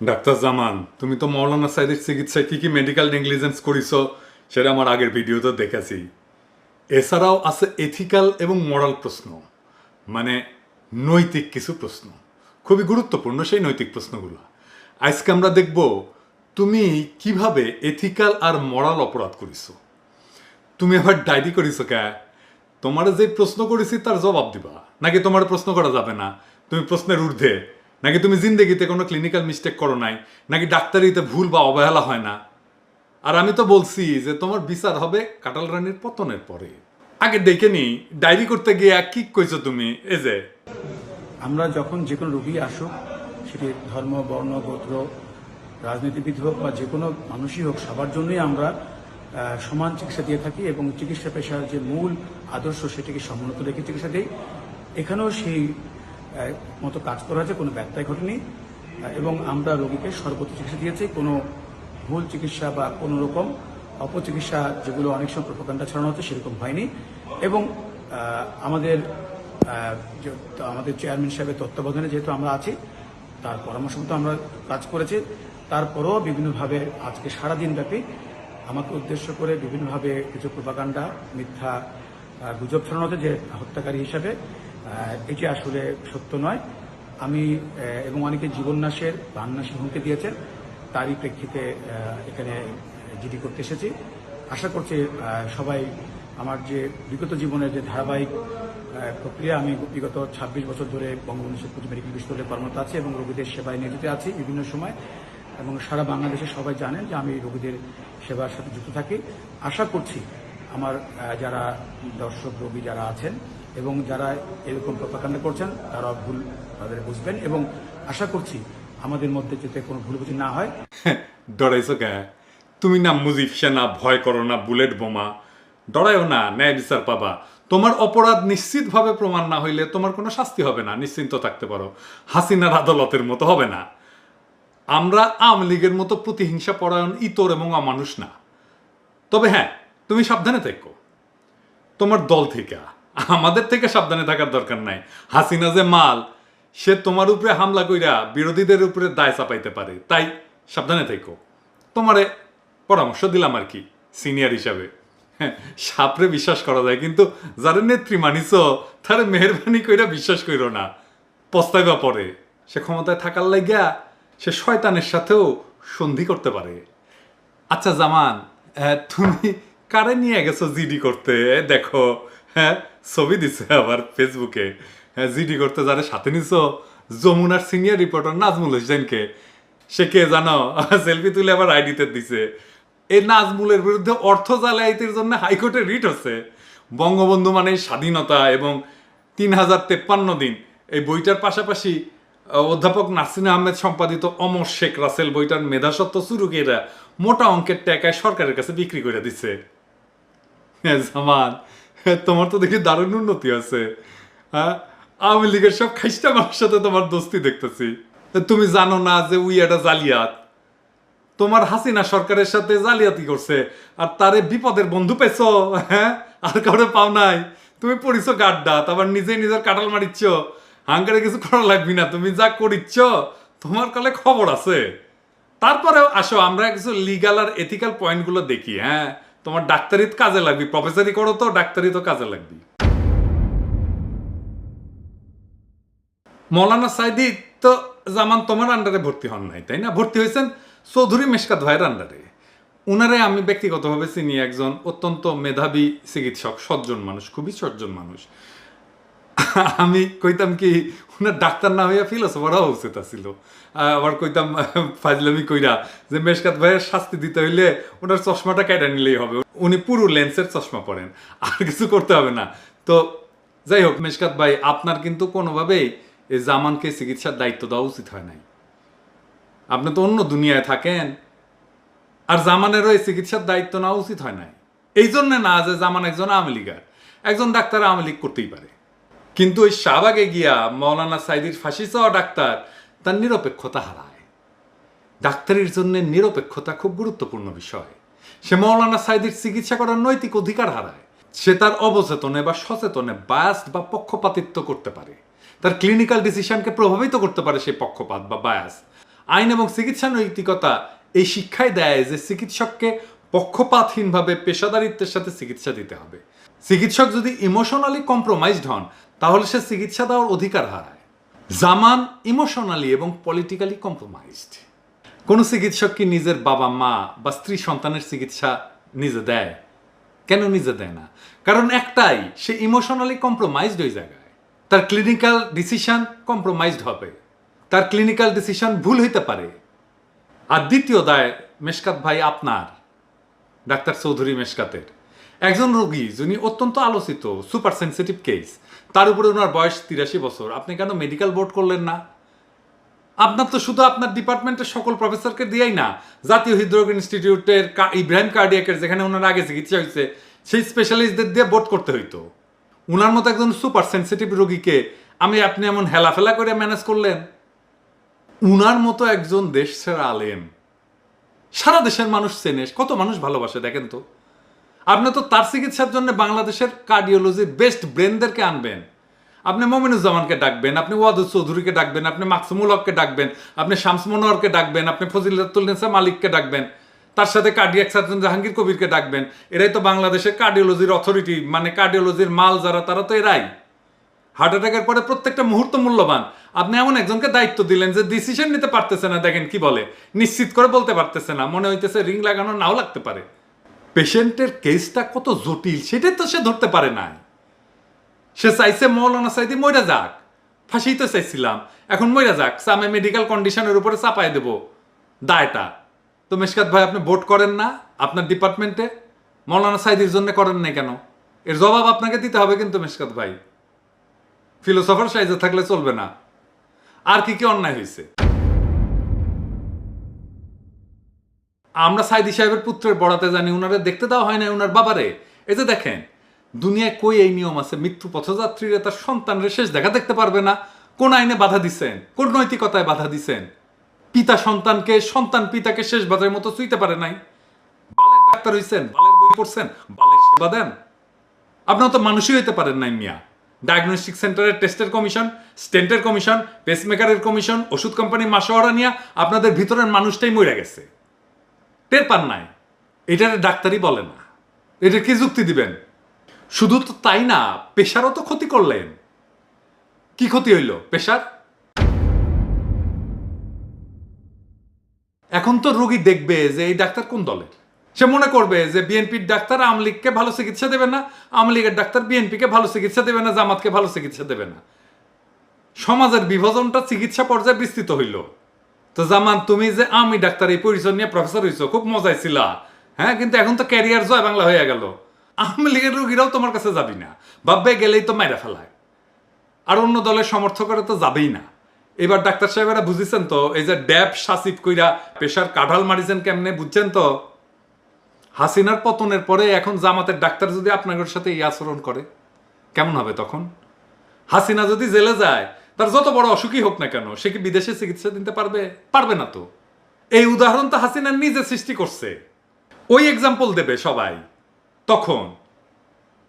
Doctor জামান, তুমি তো মৌলানা সাইদের চিকিৎসায় কি কি মেডিকেল নেগলিজেন্স করিস সেটা আমার আগের ভিডিওতে দেখেছি। এছাড়াও আছে এথিক্যাল এবং মরাল প্রশ্ন মানে নৈতিক কিছু প্রশ্ন। খুবই গুরুত্বপূর্ণ সেই নৈতিক প্রশ্নগুলো। আজকে আমরা দেখব, তুমি কীভাবে এথিক্যাল আর মরাল অপরাধ করিছো। তুমি আবার ডায়েরি করিছো কে? তোমার যে প্রশ্ন করেছি তার জবাব দিবা। নাকি তোমার প্রশ্ন করা যাবে না? তুমি প্রশ্নের ঊর্ধ্বে। নাকি তুমি জিন্দেগিতে কোনো ক্লিনিক্যাল মিস্টেক করো নাই? নাকি ডাক্তারিতে ভুল বা অবহেলা হয় না? আর আমি তো বলছি যে তোমার বিচার হবে কাটাল রানীর পতনের পরে। আগে দেখে নি ডায়েরি করতে গিয়ে কি কইছো তুমি? এই যে। আমরা যখন যে কোনো রোগী আসুক, সেটি ধর্ম, বর্ণ, গোত্র, রাজনীতিবিদ হোক বা যে কোনো মানুষই হোক, সবার জন্যই আমরা সমান চিকিৎসা দিয়ে থাকি এবং চিকিৎসা পেশার যে মূল আদর্শ সেটিকে সমুন্নত রেখে চিকিৎসা দিই। এখানেও সেই মতো কাজ করা হয়েছে কোনো ব্যত্যয় ঘটেনি। এবং আমরা রোগীকে সর্বোচ্চ চিকিৎসা দিয়েছি। কোনো ভুল চিকিৎসা বা কোনো রকম অপচিকিৎসা যেগুলো অনেক সময় প্রোপাগান্ডা ছড়ানো হচ্ছে সেরকম হয়নি। এবং আমাদের আমাদের চেয়ারম্যান সাহেবের তত্ত্বাবধানে যেহেতু আমরা আছি, তার পরামর্শ মতো আমরা কাজ করেছি। তারপরেও বিভিন্নভাবে আজকে সারাদিন ব্যাপী আমাকে উদ্দেশ্য করে বিভিন্নভাবে কিছু প্রপাগান্ডা, মিথ্যা গুজব ছড়ানো হচ্ছে যে হত্যাকারী হিসাবে। এটি আসলে সত্য নয়। আমি এবং অনেকে জীবননাশের প্রাণনাশের হুমকি দিয়েছেন, তারই প্রেক্ষিতে এখানে জিডি করতে এসেছি। আশা করছি সবাই আমার যে বিগত জীবনের যে ধারাবাহিক প্রক্রিয়া, আমি বিগত ২৬ বছর ধরে বঙ্গবন্ধু শেখ মুজিব মেডিকেল বিশ্ববিদ্যালয়ে কর্মরত আছি এবং রোগীদের সেবায় নিয়োজিত আছি বিভিন্ন সময়। এবং সারা বাংলাদেশে সবাই জানেন যে আমি রোগীদের সেবার সাথে যুক্ত থাকি। আশা করছি, আমার যারা দর্শক, রোগী যারা আছেন এবং যারা এরকম প্রপাকাণ্ডা করছেন তারা ভুল তাদের বুঝবেন এবং আশা করছি আমাদের মধ্যে যাতে কোনো ভুল বুঝি না হয়। ডরাইছো কে? তুমি না মুজিব সেনা ভয় করো, না বুলেট বোমা। ডরাইও না, ন্যায় বিচার পাবা। তোমার অপরাধ নিশ্চিতভাবে প্রমাণ না হইলে তোমার কোনো শাস্তি হবে না, নিশ্চিন্ত থাকতে পারো। হাসিনার আদালতের মতো হবে না। আমরা আওয়ামী লীগের মতো প্রতিহিংসা, পরায়ণ, ইতর এবং অমানুষ না। তবে হ্যাঁ তুমি সাবধানে থেকো। তোমার দল থেকে আমাদের থেকে সাবধানে থাকার দরকার নাই। হাসিনা যে মাল, সে তোমার উপরে হামলা কইরা বিরোধীদের উপরে দায় চাপাইতে পারে। তাই সাবধানে থেকো। তোমারে পরামর্শ দিলাম আর কি, সিনিয়র হিসাবে। হ্যাঁ সাপরে বিশ্বাস করা যায়, কিন্তু যারা নেত্রী মানিস তারে মেহরবানি কইরা বিশ্বাস কইরো না। পস্তাইবা পরে। সে ক্ষমতায় থাকার লাগিয়া সে শয়তানের সাথেও সন্ধি করতে পারে। আচ্ছা জামান তুমি কারে নিয়ে গেছো জিডি করতে? দেখো হ্যাঁ ছবি দিছে আবার ফেসবুকে। হ্যাঁ জিডি করতে যারা সাথে নিছো যমুনার সিনিয়র রিপোর্টার নাজমুল হোসেনকে। সে কে জানো সেলফি তুলে আবার আইডিতে দিছে। এই নাজমুলের বিরুদ্ধে অর্থ জালিয়াতির জন্য হাইকোর্টে রিট হচ্ছে। বঙ্গবন্ধু মানে স্বাধীনতা এবং তিন হাজার তেপ্পান্ন দিন। এই বইটার পাশাপাশি অধ্যাপক নাসিন আহমেদ সম্পাদিত অমর শেখ রাসেল বইটার মেধাসত্ব সুরুকেরা মোটা অঙ্কের টাকায় সরকারের কাছে বিক্রি করে দিচ্ছে হ্যাঁ, জামান। তোমার তো দেখি দারুণ উন্নতি আছে হ্যাঁ আওয়ামী লীগের সব খাইস্টা মানুষের সাথে তোমার দোস্তি দেখতেছি। তুমি জানো না যে উই একটা জালিয়াত। তোমার হাসিনা সরকারের সাথে জালিয়াতি করছে, আর তারে বিপদের বন্ধু পেছ হ্যাঁ আর কাউরে পাও নাই। তুমি পড়িছো গাড্ডা, তারপর নিজে নিজের কাটাল মারিচ্ছ। হাঙ্গারে কিছু করা লাগবি না, তুমি যা করিচ্ছ, তোমার কালে খবর আছে। তারপরেও আসো, আমরা কিছু লিগাল আর এথিক্যাল পয়েন্টগুলো দেখি হ্যাঁ। তোমার ডাক্তারিত কাজে লাগবি প্রফেসরি করো তো, ডাক্তারি তো কাজে লাগবি। মৌলানা সাইদি তো জামান তোমার আন্ডারে ভর্তি হন নাই, তাই না? ভর্তি হয়েছেন চৌধুরী মেশকাত ভাইয়ের আন্ডারে উনারে আমি ব্যক্তিগতভাবে চিনি একজন অত্যন্ত মেধাবী চিকিৎসক, সজ্জন মানুষ, খুবই সজ্জন মানুষ। আমি কইতাম কি, উনার ডাক্তার না হইয়া ফিলোসফার উচিত আছিল আবার কইতাম, ফাজলামি কইরা যে মেশকাত ভাইয়ের শাস্তি দিতে হইলে ওনার চশমাটা কেটে নিলেই হবে। উনি পুরো লেন্সের চশমা পরেন, আর কিছু করতে হবে না। তো যাই হোক, মেশকাত ভাই, আপনার কিন্তু কোনোভাবেই এই জামানকে চিকিৎসার দায়িত্ব দেওয়া উচিত হয় নাই। আপনি তো অন্য দুনিয়ায় থাকেন, আর জামানেরও এই চিকিৎসার দায়িত্ব নেওয়া উচিত হয় নাই। এই জন্য না যে জামান একজন আওয়ামী লীগার, একজন ডাক্তার আওয়ামী লীগ করতেই পারে। কিন্তু ওই শাহবাগে গিয়া মৌলানা সাইদির ফাঁসি চাওয়া ডাক্তার তার নিরপেক্ষতা হারায়। ডাক্তারের জন্য নিরপেক্ষতা খুব গুরুত্বপূর্ণ বিষয়। সে মৌলানা সাইদির চিকিৎসা করার নৈতিক অধিকার হারায়। সে তার অবচেতনে বা সচেতনে বায়াস বা পক্ষপাতিত্ব করতে পারে। তার ক্লিনিক্যাল ডিসিশনকে প্রভাবিত করতে পারে সেই পক্ষপাত বা বায়াস। আইন এবং চিকিৎসা নৈতিকতা এই শিক্ষাই দেয় যে চিকিৎসককে পক্ষপাতহীনভাবে পেশাদারিত্বের সাথে চিকিৎসা দিতে হবে। চিকিৎসক যদি ইমোশনালি কম্প্রোমাইজড হন তাহলে সে চিকিৎসা দেওয়ার অধিকার হারায়। জামান ইমোশনালি এবং পলিটিক্যালি কম্প্রোমাইজড কোনো চিকিৎসক কি নিজের বাবা, মা বা স্ত্রী সন্তানের চিকিৎসা নিজে দেয়? কেন নিজে দেয় না? কারণ একটাই, সে ইমোশনালি কম্প্রোমাইজড ওই জায়গায়। তার ক্লিনিক্যাল ডিসিশন কম্প্রোমাইজড হবে। তার ক্লিনিক্যাল ডিসিশন ভুল হইতে পারে। আর দ্বিতীয় দায় মেশকাত ভাই আপনার, ডাক্তার চৌধুরী মেশকাতের। একজন রোগী যিনি অত্যন্ত আলোচিত সুপার সেন্সিটিভ কেস তার উপরে ওনার বয়স তিরাশি বছর। আপনি কেন মেডিকেল বোর্ড করলেন না? আপনার তো শুধু আপনার ডিপার্টমেন্টের সকল প্রফেসরকে দিয়েই না, জাতীয় হৃদরোগ ইনস্টিটিউটের ইব্রাহিম কার্ডিয়াকের যেখানে ওনার আগে চিকিৎসা হয়েছে, সেই স্পেশালিস্টদের দিয়ে বোর্ড করতে হইতো। উনার মতো একজন সুপার সেন্সিটিভ রোগীকে আমি, আপনি এমন হেলাফেলা করে ম্যানেজ করলেন? উনার মতো একজন দেশ ছেড়া আলেম। সারা দেশের মানুষ চেনে, কত মানুষ ভালোবাসে দেখেন তো? আপনি তো তার চিকিৎসার জন্য বাংলাদেশের কার্ডিওলজির বেস্ট ব্রেনদেরকে আনবেন। আপনি মমিনুজ্জামানকে ডাকবেন, আপনি ওয়াদুদ চৌধুরীকে ডাকবেন, আপনি মাকসুমুল হককে ডাকবেন, আপনি শামস মনোয়ারকে ডাকবেন, আপনি ফজিলাতুল নেসা মালিককে ডাকবেন, তার সাথে কার্ডিয়াক সার্জন জাহাঙ্গীর কবিরকে ডাকবেন। এরাই তো বাংলাদেশের কার্ডিওলজির অথরিটি মানে কার্ডিওলজির মাল যারা, তারা তো এরাই। হার্ট অ্যাটাকের পরে প্রত্যেকটা মুহূর্ত মূল্যবান। আপনি এমন একজনকে দায়িত্ব দিলেন যে ডিসিশন নিতে পারতেছে না, দেখেন কি বলে। নিশ্চিত করে বলতে পারতেছে না, মনে হইতেছে রিং লাগানো নাও লাগতে পারে। পেশেন্টের কেসটা কত জটিল সেটাই তো সে ধরতে পারে নাই। সে চাইছে মৌলানা সাইদি মইরা যাক। ফাঁসি তো চাইছিলাম, এখন মইরা যাক সামে মেডিকেল কন্ডিশনের উপরে চাপাই দেব। দায়টা তো মেশকাত ভাই, আপনি ভোট করেন না? আপনার ডিপার্টমেন্টে মৌলানা সাইদির জন্য করেন নাই কেন? এর জবাব আপনাকে দিতে হবে কিন্তু মেশকাত ভাই। ফিলোসফার সাইজে থাকলে চলবে না। আর কি কি অন্যায় হয়েছে আমরা সাইদি সাহেবের পুত্রের বড়াতে জানি, উনারে দেখতে দেওয়া হয় না উনার বাবারে। এই যে দেখেন, দুনিয়ায় কই এই নিয়ম আছে? মৃত্যু পথযাত্রীরা তার সন্তানের শেষ দেখা দেখতে পারবে না। কোন আইনে বাধা দিছেন? কোন নৈতিকতায় বাধা দিছেন? পিতা সন্তানকে, সন্তান পিতাকে শেষ বাজারের মতো চুইতে পারে নাই। বালের ডাক্তার হইছেন, বালের বই পড়ছেন, বালের সেবা দেন। আপনার তো মানুষই হইতে পারেন নাই মিয়া। ডায়াগনস্টিক সেন্টারের টেস্টের কমিশন, স্টেন্টের কমিশন, পেসমেকারের কমিশন, ওষুধ কোম্পানি মাসোয়ারা নিয়ে আপনাদের ভিতরের মানুষটাই মরে গেছে। টের পান নাই। এটার ডাক্তারই বলে না। এটা কি যুক্তি দিবেন? শুধু তো তাই না, পেশারও তো ক্ষতি করলেন। কি ক্ষতি হইল, পেশার? এখন তো রোগী দেখবে যে এই ডাক্তার কোন দলের। সে মনে করবে যে বিএনপির ডাক্তার আওয়ামী লীগকে ভালো চিকিৎসা দেবে না, আওয়ামী লীগের ডাক্তার বিএনপিকে ভালো চিকিৎসা দেবে না, জামাতকে ভালো চিকিৎসা দেবে না। সমাজের বিভাজনটা চিকিৎসা পর্যায়ে বিস্তৃত হইল। তো জামান, তুমি যে আমি ডাক্তার, এই পরিচয় নিয়ে প্রফেসর হইছো, খুব মজায় ছিলা। হ্যাঁ কিন্তু এখন তো ক্যারিয়ার জয় বাংলা হয়ে গেল। আওয়ামী লীগের রুগীরাও তোমার কাছে যাবি না। ভাববে গেলেই তো মাইরা ফেলায়। আর অন্য দলের সমর্থকরা তো যাবেই না। এবার ডাক্তার সাহেবেরা বুঝেছেন তো, এই যে ড্যাব শাসিত কইরা পেশার কাঢাল মারিছেন কেমনে, বুঝছেন তো? হাসিনার পতনের পরে এখন জামাতের ডাক্তার যদি আপনাদের সাথে এই আচরণ করে, কেমন হবে তখন? হাসিনা যদি জেলে যায় তার যত বড় অসুখই হোক না কেন, সে কি বিদেশে চিকিৎসা দিতে পারবে? পারবে না তো। এই উদাহরণ তো হাসিনা নিজে সৃষ্টি করছে। ওই এক্সাম্পল দেবে সবাই। তখন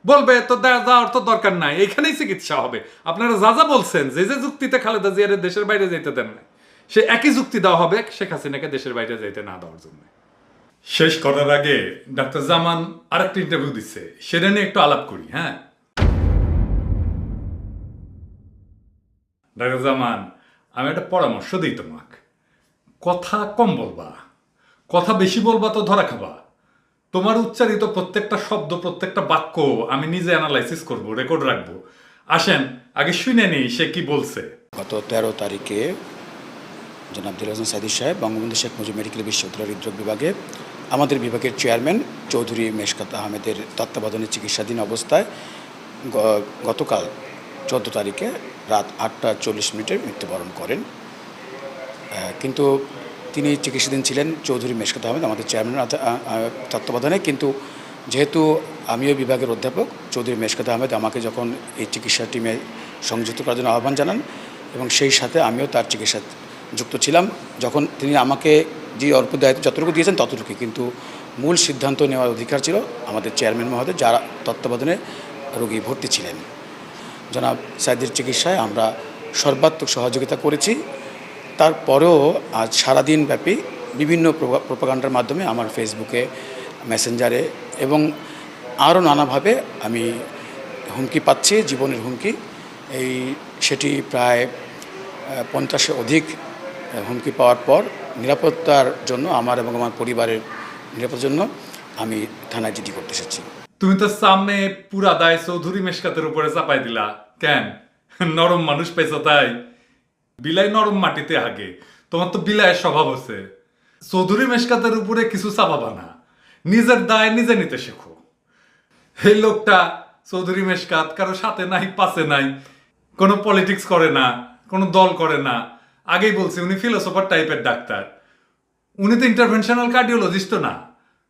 বলবে, তো যাওয়ার তো দরকার নাই এখানেই চিকিৎসা হবে। আপনারা যা যা বলছেন, যে যে যুক্তিতে খালেদা জিয়ারে দেশের বাইরে যেতে দেন না সে একই যুক্তি দেওয়া হবে শেখ হাসিনাকে দেশের বাইরে যেতে না দেওয়ার জন্য। শেষ করার আগে ডাক্তার জামান আরেকটা ইন্টারভিউ দিচ্ছে সেটা নিয়ে একটু আলাপ করি হ্যাঁ? ডাক্তার জামান, আমি একটা পরামর্শ দিই তোমাক। কথা কম বলবা। কথা বেশি বলবা তো ধরা খাবা। তোমার উচ্চারিত প্রত্যেকটা শব্দ, প্রত্যেকটা বাক্য আমি নিজে অ্যানালাইসিস করব রেকর্ড রাখব। আসেন, আগে শুনে নেই সে কি বলছে। গত তেরো তারিখে জনাব দিল হাসান সাইদি সাহেব, বঙ্গবন্ধু শেখ মুজিব মেডিকেল বিশ্ববিদ্যালয়ের হৃদরোগ বিভাগে, আমাদের বিভাগের চেয়ারম্যান চৌধুরী মেশকাত আহমেদের তত্ত্বাবধানে চিকিৎসাধীন অবস্থায় গতকাল চোদ্দ তারিখে রাত আটটা চল্লিশ মিনিটে মৃত্যুবরণ করেন। কিন্তু তিনি চিকিৎসাধীন ছিলেন চৌধুরী মেশকাত আহমেদ, আমাদের চেয়ারম্যান তত্ত্বাবধানে। কিন্তু যেহেতু আমিও বিভাগের অধ্যাপক, চৌধুরী মেশকাত আহমেদ আমাকে যখন এই চিকিৎসা টিমে সংযুক্ত করার জন্য আহ্বান জানান এবং সেই সাথে আমিও তার চিকিৎসা যুক্ত ছিলাম, যখন তিনি আমাকে যে অল্প দায়িত্ব যতটুকু দিয়েছেন ততটুকু কিন্তু মূল সিদ্ধান্ত নেওয়ার অধিকার ছিল আমাদের চেয়ারম্যান মহোদয়, যারা তত্ত্বাবধানে রোগী ভর্তি ছিলেন। জনাব সাইদের চিকিৎসায় আমরা সর্বাত্মক সহযোগিতা করেছি। তারপরেও আজ সারাদিন ব্যাপী বিভিন্ন প্রোপাগান্ডার মাধ্যমে আমার ফেসবুকে, মেসেঞ্জারে এবং আরও নানাভাবে আমি হুমকি পাচ্ছি, জীবনের হুমকি। এই, সেটি প্রায় পঞ্চাশে অধিক হুমকি পাওয়ার পর নিরাপত্তার জন্য আমার এবং আমার পরিবারের, নিরাপত্তার জন্য আমি থানায় জিডি করতে এসেছি। তুমি তো সামনে পুরা দায় চৌধুরী মেশকাতের উপরে চাপাই দিলা। কেন? নরম মানুষ পেয়েছ তাই। বিলাই নরম মাটিতে আগে তোমার তো বিলায়ের স্বভাব আছে। চৌধুরী মেশকাতের উপরে কিছু চাপাবা না। নিজের দায় নিজে নিতে শেখো। এই লোকটা, চৌধুরী মেশকাত, কারও সাথে নাই, পাশে নাই। কোনো পলিটিক্স করে না, কোনো দল করে না। আগেই বলছি, উনি ফিলোসফার টাইপের ডাক্তার। উনি তো ইন্টারভেনশনাল কার্ডিওলজিস্ট না।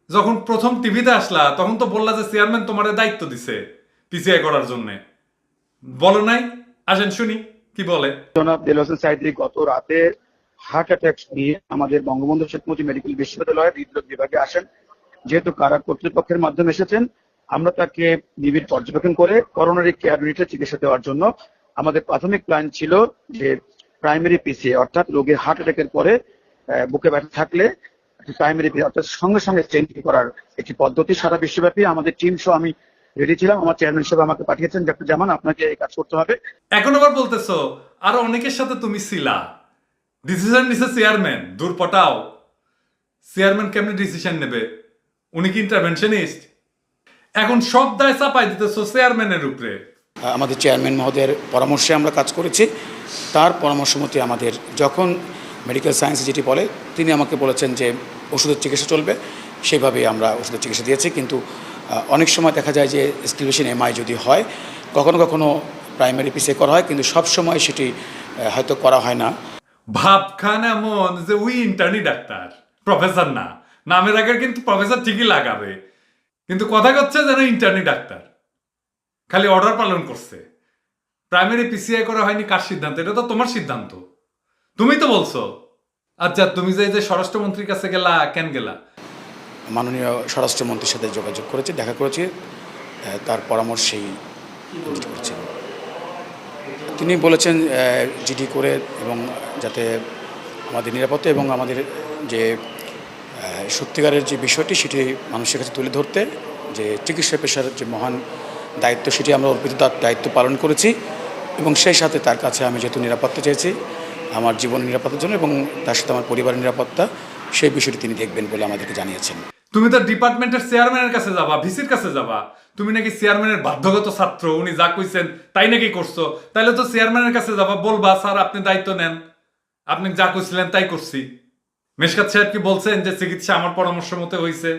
যখন প্রথম টিভিতে আসলা, তখন তো বললা যে চেয়ারম্যান তোমার দায়িত্ব দিছে পিসিআই করার জন্যে। বলো নাই? আসেন শুনি, কি বলে? জনাব দেল হোসেন গত রাতে হার্ট অ্যাটাক নিয়ে আমাদের বঙ্গবন্ধু শেখ মুজিব মেডিকেল বিশ্ববিদ্যালয়ের হৃদরোগ বিভাগে আসেন। যেহেতু কারা কর্তৃপক্ষের মাধ্যমে এসেছেন, আমরা তাকে নিবিড় পর্যবেক্ষণ করে করোনারি কেয়ার ইউনিটে চিকিৎসা দেওয়ার জন্য আমাদের প্রাথমিক প্ল্যান ছিল যে প্রাইমারি পিসিএ অর্থাৎ রোগীর হার্ট অ্যাটাকের পরে বুকে ব্যথা থাকলে প্রাইমারি অর্থাৎ সঙ্গে সঙ্গে চেঞ্জ করার একটি পদ্ধতি সারা বিশ্বব্যাপী আমাদের টিম সহ আমি রেডি ছিলাম। আমার চেয়ারম্যান সাহেব আমাকে পাঠিয়েছেন ডক্টর জামান আপনাকে এই কাজ করতে হবে। এখন আবার বলতেছো আরও অনেকের সাথে তুমি ছিলা। ডিসিশন নিছে চেয়ারম্যান দূর পটাও। চেয়ারম্যান কেমনি ডিসিশন নেবে? উনি কি ইন্টারভেনশনিস্ট এখন সব দায় চাপাই দিতেছো চেয়ারম্যানের উপরে। আমাদের চেয়ারম্যান মহোদয়ের পরামর্শে আমরা কাজ করেছি। তার পরামর্শ মতে আমাদের যখন মেডিকেল সায়েন্স যেটি বলে, তিনি আমাকে বলেছেন যে ওষুধের চিকিৎসা চলবে। সেইভাবে আমরা ওষুধের চিকিৎসা দিয়েছি। কিন্তু অনেক সময় দেখা যায় যে স্টিলেশন এমআই যদি হয়, কখনো কখনো প্রাইমারি পিসে করা হয়, কিন্তু সব সময় সেটি হয়তো করা হয় না। ভাবখান এমন যে উই ইন্টার্নি ডাক্তার। প্রফেসর না। নামের আগে কিন্তু প্রফেসর ঠিকই লাগাবে। কিন্তু কথা হচ্ছে যেন ইন্টার্নি ডাক্তার। খালি অর্ডার পালন করছে। প্রাইমারি পিসিআই করা হয়নি কার সিদ্ধান্ত? এটা তো তোমার সিদ্ধান্ত। তুমি তো বলছো। আচ্ছা তুমি যে যে স্বরাষ্ট্রমন্ত্রীর কাছে গেলা, কেন গেলা? মাননীয় স্বরাষ্ট্রমন্ত্রীর সাথে যোগাযোগ করেছি, দেখা করেছি তার পরামর্শেই ভিজিট তিনি বলেছেন জিডি করে এবং যাতে আমাদের নিরাপত্তা এবং আমাদের যে সত্যিকারের যে বিষয়টি, সেটি মানুষের কাছে তুলে ধরতে, যে চিকিৎসা পেশার যে মহান দায়িত্ব, সেটি আমরা অর্পিত দায়িত্ব পালন করেছি এবং সেই সাথে তার কাছে আমি যেহেতু নিরাপত্তা চেয়েছি আমার জীবন নিরাপত্তার জন্য এবং তার সাথে আমার পরিবারের নিরাপত্তা, সেই বিষয়টি তিনি দেখবেন বলে আমাদেরকে জানিয়েছেন। তুমি তো ডিপার্টমেন্টের চেয়ারম্যানের কাছে যাবা, ভিসির কাছে যাবা। তুমি নাকি চেয়ারম্যানের বাধ্যগত ছাত্র, উনি যা কইছেন তাই নাকি করছ। তাইলে তো চেয়ারম্যানের কাছে যাবা, বলবা, স্যার, আপনি দায়িত্ব নেন। আপনি যা কইছিলেন তাই করছি। মেশকাত সাহেব কি বলছেন যে চিকিৎসা আমার পরামর্শ মতে হয়েছে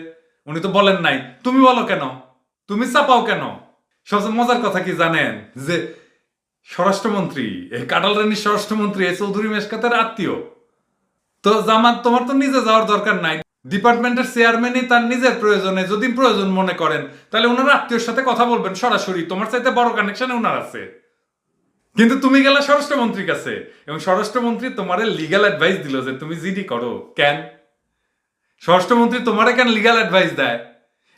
উনি তো বলেন নাই। তুমি বলো কেন? তুমি চাপাও কেন? সবচেয়ে মজার কথা কি জানেন? যে স্বরাষ্ট্রমন্ত্রী এই কাটাল রানীর স্বরাষ্ট্রমন্ত্রী চৌধুরী মেশকাতের আত্মীয়। তো তোমার তো নিজে যাওয়ার দরকার নাই। ডিপার্টমেন্টের চেয়ারম্যানই তার নিজের প্রয়োজনে যদি প্রয়োজন মনে করেন, তাহলে ওনার আত্মীয়র সাথে কথা বলবেন সরাসরি। তোমার চাইতে বড় ওনার আছে। কিন্তু তুমি গেলে স্বরাষ্ট্রমন্ত্রীর কাছে, এবং স্বরাষ্ট্রমন্ত্রী তোমার লিগ্যাল অ্যাডভাইস দিল যে তুমি জিডি করো। কেন? স্বরাষ্ট্রমন্ত্রী তোমারে কেন লিগাল অ্যাডভাইস দেয়?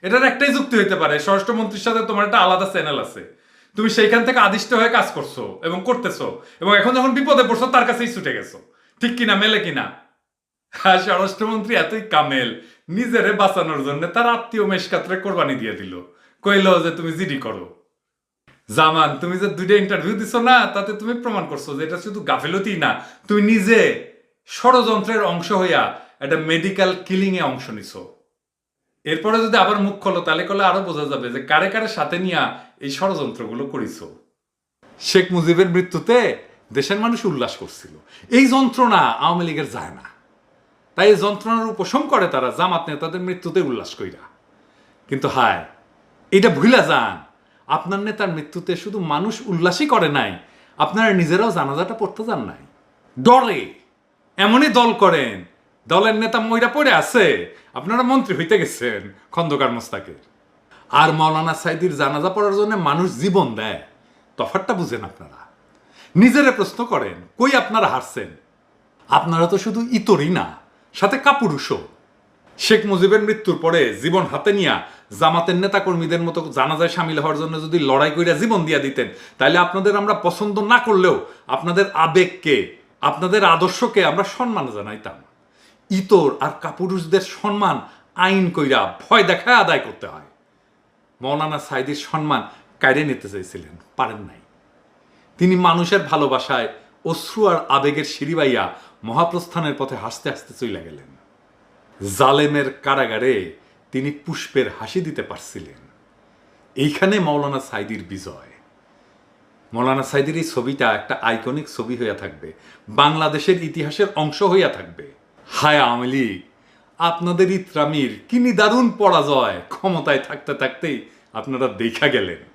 এটার একটাই যুক্তি হইতে পারে, স্বরাষ্ট্রমন্ত্রীর সাথে তোমার একটা আলাদা চ্যানেল আছে। তুমি সেইখান থেকে আদিষ্ট হয়ে কাজ করছ এবং করতেছো এবং এখন যখন বিপদে পড়ছো, তার কাছেই ছুটে গেছো। ঠিক কিনা, মেলে কিনা? আর স্বরাষ্ট্রমন্ত্রী এতই কামেল। নিজেরে বাঁচানোর জন্য তার আত্মীয় মেশকাতরে কোরবানি দিয়ে দিল। কইলো যে তুমি জিডি করো। জামান, তুমি যে দুইটা ইন্টারভিউ দিছো না, তাতে তুমি প্রমাণ করছ যে এটা শুধু গাফিলতি না, তুমি নিজে ষড়যন্ত্রের অংশ হইয়া একটা মেডিকেল কিলিং এ অংশ নিছো। এরপরে যদি আবার মুখ খোলো, তাহলে করলে আরও বোঝা যাবে যে কারে কারে সাথে নিয়া এই ষড়যন্ত্রগুলো করিছো। শেখ মুজিবের মৃত্যুতে দেশের মানুষ উল্লাস করছিল। এই যন্ত্রণা আওয়ামী লীগের যায় না। তাই এই যন্ত্রণার উপশম করে তারা জামাত নেতাদের মৃত্যুতে উল্লাস কইরা। কিন্তু হায় এটা ভুলা যান। আপনার নেতার মৃত্যুতে শুধু মানুষ উল্লাসই করে নাই, আপনারা নিজেরাও জানাজাটা পড়তে যান নাই। ডরে এমনই দল করেন দলের নেতা মইরা পড়ে আছে। আপনারা মন্ত্রী হইতে গেছেন খন্দকার মোস্তাকের। আর মৌলানা সাইদির জানাজা পড়ার জন্য মানুষ জীবন দেয়। তফাতটা বুঝেন আপনারা। নিজেরে প্রশ্ন করেন, কই আপনারা হারছেন? আপনারা তো শুধু ইতরই না, সাথে কাপুরুষও। শেখ মুজিবের মৃত্যুর পরে জীবন হাতে নিয়া জামাতের নেতা কর্মীদের মতো জানাজায় সামিল হওয়ার জন্য যদি লড়াই কইরা জীবন দিয়া দিতেন তাহলে আপনাদের আমরা পছন্দ না করলেও আপনাদের আবেগকে, আপনাদের আদর্শকে আমরা সম্মান জানাইতাম। ইতর আর কাপুরুষদের সম্মান আইন কইরা ভয় দেখায় আদায় করতে হয়। মৌলানা সাইদির সম্মান কায়রে নিতে চাইছিলেন, পারেন নাই। তিনি মানুষের ভালোবাসায় অশ্রু আর আবেগের সিঁড়িবাইয়া মহাপ্রস্থানের পথে হাসতে হাসতে চলে গেলেন। জালেমের কারাগারে তিনি পুষ্পের হাসি দিতে পারছিলেন। এইখানে মৌলানা সাইদির বিজয়। মৌলানা সাইদির এই ছবিটা একটা আইকনিক ছবি হইয়া থাকবে, বাংলাদেশের ইতিহাসের অংশ হইয়া থাকবে। হায় আওয়ামী লীগ আপনাদের ইত্রামির কিনি দারুণ পরাজয়। ক্ষমতায় থাকতে থাকতেই আপনারা দেখা গেলেন।